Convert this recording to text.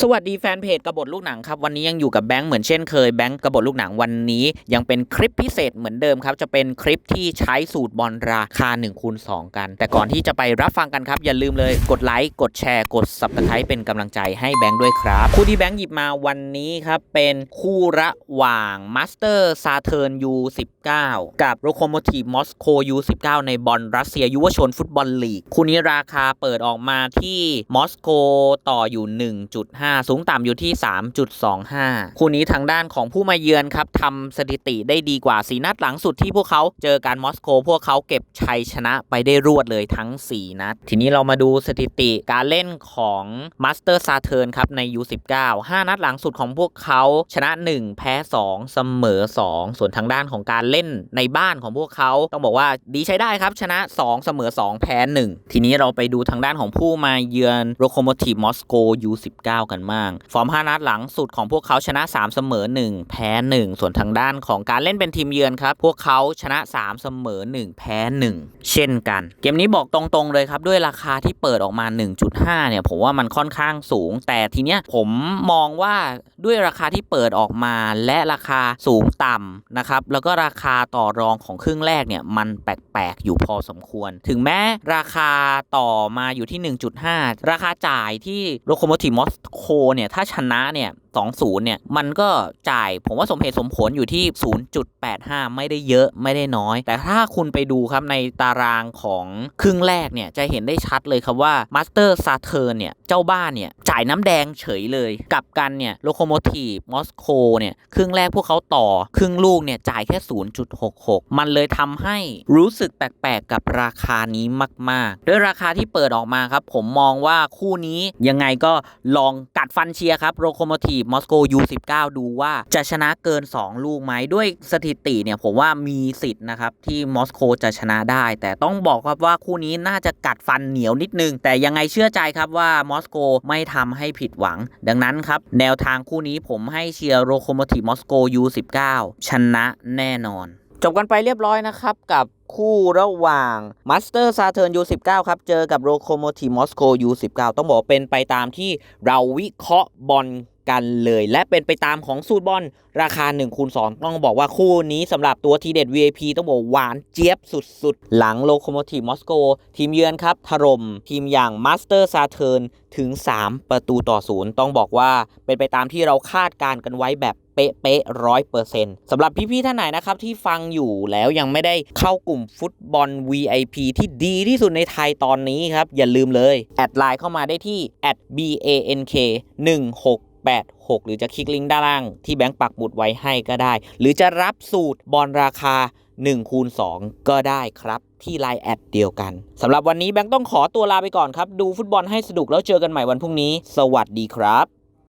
สวัสดีแฟนเพจกระบฏลูกหนังครับ วันนี้ยังอยู่กับแบงค์เหมือนเช่นเคยแบงค์กระบฏลูกหนังวันนี้ ยังเป็นคลิปพิเศษเหมือนเดิมครับ จะเป็นคลิปที่ใช้สูตรบอลราคา1คูณ2กัน แต่ก่อนที่จะไปรับฟังกันครับ อย่าลืมเลยกดไลค์กดแชร์กด subscribe เป็นกำลังใจให้แบงค์ด้วยครับ คู่ที่แบงค์หยิบมาวันนี้ครับเป็นคู่ระหว่าง Master Saturn U19 กับ Lokomotiv Moscow U19 ในบอลรัสเซียยุวชนฟุตบอลลีกคู่นี้ราคาเปิดออกมาที่มอสโกต่ออยู่1.5สูงต่ำอยู่ที่ 3.25 คู่นี้ทางด้านของผู้มาเยือนครับทำสถิติได้ดีกว่าสีนัดหลังสุดที่พวกเขาเจอการมอสโก พวกเขาเก็บชัยชนะไปได้รวดเลยทั้ง 4 นัด ทีนี้เรามาดูสถิติการเล่นของ Master Saturn ครับใน U19 5 นัดหลังสุดของพวกเขาชนะ 1 แพ้ 2 เสมอ 2 ส่วนทางด้านของการเล่นในบ้านของพวกเขาต้องบอกว่าดีใช้ได้ครับชนะ 2 เสมอ 2 แพ้ 1 ทีนี้เราไปดูทางด้านของผู้มาเยือน Lokomotiv Moscow U19 กันบ้างฟอร์ม 5 นัดหลังสุดของพวกเขาชนะ 3 เสมอ 1 แพ้ 1 ส่วนทางด้านของการเล่นเป็นทีมเยือนครับ พวกเขาชนะ 3 เสมอ 1 แพ้ 1 เช่นกัน เกมนี้บอกตรงๆเลยครับ ด้วยราคาที่เปิดออกมา 1.5 เนี่ย ผมว่ามันค่อนข้างสูง แต่ทีเนี้ยผมมองว่าด้วยราคาที่เปิดออกมาและราคาสูงต่ำนะครับแล้วก็ราคาต่อรองของครึ่งแรกเนี่ยมันแปลกๆอยู่พอสมควร ถึงแม้ราคาต่อมาอยู่ที่ 1.5 ราคาจ่ายที่โลโคโมทีมอสโโคเนี่ยถ้าชนะเนี่ยสองศูนย์เนี่ยมันก็จ่ายผมว่าสมเหตุสมผลอยู่ที่ 0.85 ไม่ได้เยอะไม่ได้น้อย แต่ถ้าคุณไปดูครับในตารางของครึ่งแรกเนี่ยจะเห็นได้ชัดเลยครับว่ามัสเตอร์ซาเทอร์เนี่ยเจ้าบ้านเนี่ย จ่ายน้ำแดงเฉยเลยกับกันเนี่ยโลโคโมทีฟมอสโกเนี่ยครึ่งแรกพวกเขาต่อ ครึ่งลูกเนี่ยจ่ายแค่ 0.66 มันเลยทำให้รู้สึกแปลกๆ กับราคานี้มาก ๆ ด้วยราคาที่เปิดออกมาครับ ผมมองว่าคู่นี้ยังไงก็ลองกัดฟันเชียร์ครับโลโคโมทีฟมอสโก U19 ดูว่าจะชนะเกิน 2 ลูกไหมด้วยสถิติเนี่ยผมว่ามีสิทธิ์นะครับที่มอสโกจะชนะได้ แต่ต้องบอกครับว่าคู่นี้น่าจะกัดฟันเหนียวนิดนึง แต่ยังไงเชื่อใจครับว่ามอสโกไม่ททำให้ผิดหวัง ดังนั้นครับ แนวทางคู่นี้ผมให้เชียร์โรโคโมทีมอสโก U19 ชนะแน่นอน จบกันไปเรียบร้อยนะครับ กับคู่ระหว่าง Master Saturn U19 ครับ เจอกับ Lokomotiv Moscow U19 ต้องบอกเป็นไปตามที่เราวิเคราะห์บอลกันเลย และเป็นไปตามของสูตรบอลราคา1คูณ2ต้องบอกว่าคู่นี้สำหรับตัวทีเด็ด VIP ต้องบอกหวานเจี๊ยบสุดๆ หลัง Lokomotiv Moscow ทีมเยือนครับ ถล่มทีมอย่าง Master Saturn ถึง 3 ประตูต่อศูนย์ต้องบอกว่าเป็นไปตามที่เราคาดการกันไว้แบบ เป๊ะๆร้อยเปอร์เซ็นต์สำหรับพี่ๆท่านไหนนะครับที่ฟังอยู่แล้วยังไม่ได้เข้ากลุ่มฟุตบอล VIP ที่ดีที่สุดในไทยตอนนี้ครับ อย่าลืมเลย แอดไลน์เข้ามาได้ที่ @bank 1686 หรือจะคลิกลิงก์ด้านล่างที่แบงค์ปักบุดไว้ให้ก็ได้ หรือจะรับสูตรบอลราคา1คูณ2ก็ได้ครับที่ไลน์แอดเดียวกันสำหรับวันนี้แบงค์ต้องขอตัวลาไปก่อนครับ ดูฟุตบอลให้สนุกแล้วเจอกันใหม่วันพรุ่งนี้ สวัสดีครับ